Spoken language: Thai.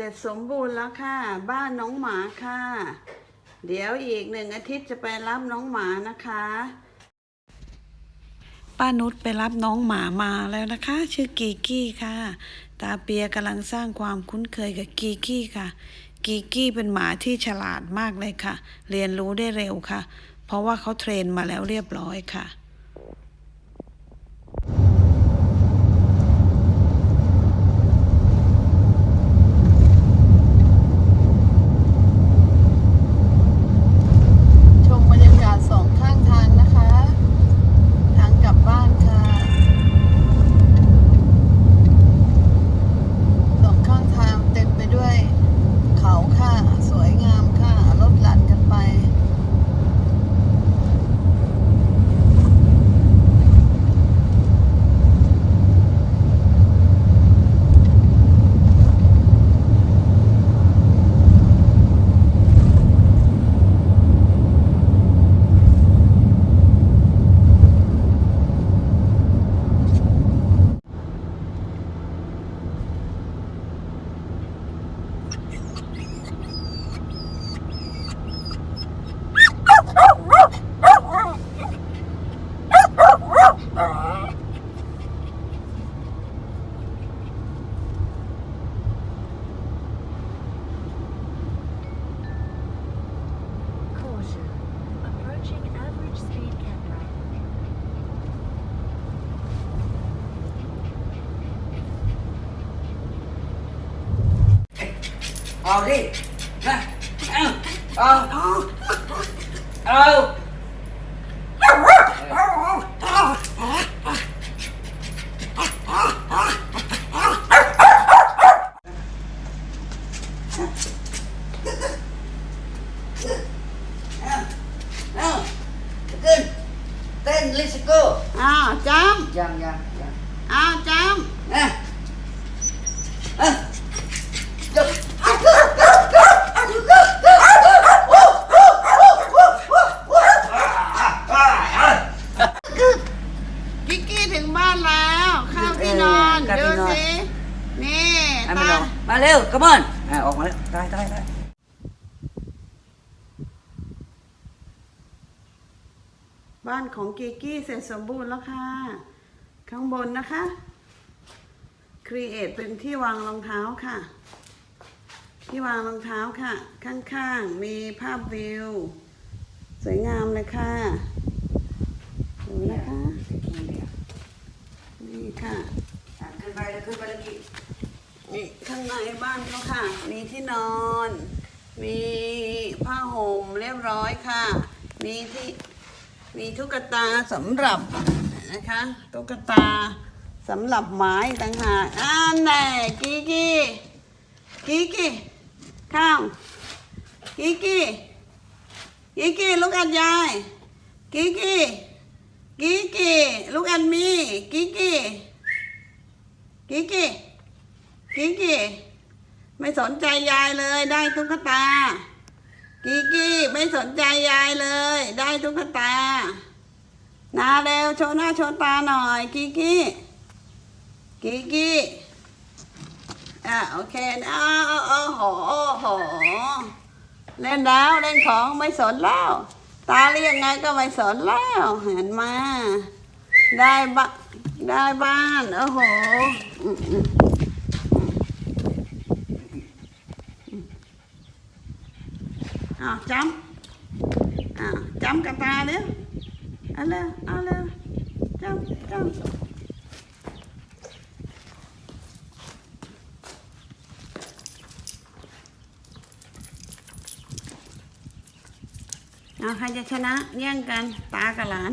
เสร็จสมบูรณ์แล้วค่ะ บ้านน้องหมาค่ะ เดี๋ยวอีกหนึ่งอาทิตย์จะไปรับน้องหมานะคะ ป้านุชไปรับน้องหมามาแล้วนะคะ ชื่อกีกี้ค่ะ ตาเปียกำลังสร้างความคุ้นเคยกับกีกี้ค่ะ กีกี้เป็นหมาที่ฉลาดมากเลยค่ะ เรียนรู้ได้เร็วค่ะ เพราะว่าเขาเทรนมาแล้วเรียบร้อยค่ะ ชมบรรยากาศสองข้างทางนะคะ ทางกลับบ้านค่ะ สองข้างทางเต็มไปด้วย เขาค่ะ สวยงามค่ะ รถหลั่นกันไป Caution. Approaching average speed camera. เอาดิมาเอาเอาเอาเอาขึ้นเต้นลิสโก้อ้าวจยังยังยังำอ้าวจอะอะจบำกิกกี้ถึง บ้านแล้ว เข้าที่นอนเออเข้าดูที่นอน สินี่ให้มันตาออกมาเร็ว come on อะออกมาแล้วได้ได้ได้บ้านของกิกกี้เสร็จสมบูรณ์แล้วค่ะ ข้างบนนะคะครีเอทเป็นที่วางรองเท้าค่ะ ที่วางรองเท้าค่ะ ข้างๆ มีภาพวิว สวยงามเลยค่ะดูนะคะนี่ค่ะ อ่ะขึ้นไปแล้วขึ้นไปแล้วกี่นี่ข้างในบ้านเขาค่ะ มีที่นอน มีผ้าห่มเรียบร้อยค่ะ มีที่มีตุ๊กตาสำหรับนะคะตุ๊กตาสำหรับไม้ต่างหากอ่าแน่กิกกี้กิกกี้ข้ามกิกกี้กิกกี้ลูกอันยายกิกกี้กิกกี้ลูกอันมีกิก กี้กิกิกิไม่สนใจยายเลยได้ตุ๊กตา กิกิไม่สนใจยายเลย ได้ตุ๊กตานาเร็วโชว์หน้าโชว์ตาหน่อย กิกิกิกิอะโอเคอ้าวโอ้โหโอ้โหเล่นแล้วเล่นของไม่สนแล้ว ตาเรียกไงก็ไม่สนแล้วเห็นมา ได้บ้านได้บ้านโอ้โหอ้าวจำอ้าวจำกับตาเร็วเอาเร็วเอาเร็วจำจำเอาใครจะชนะแย่งกันตากับหลาน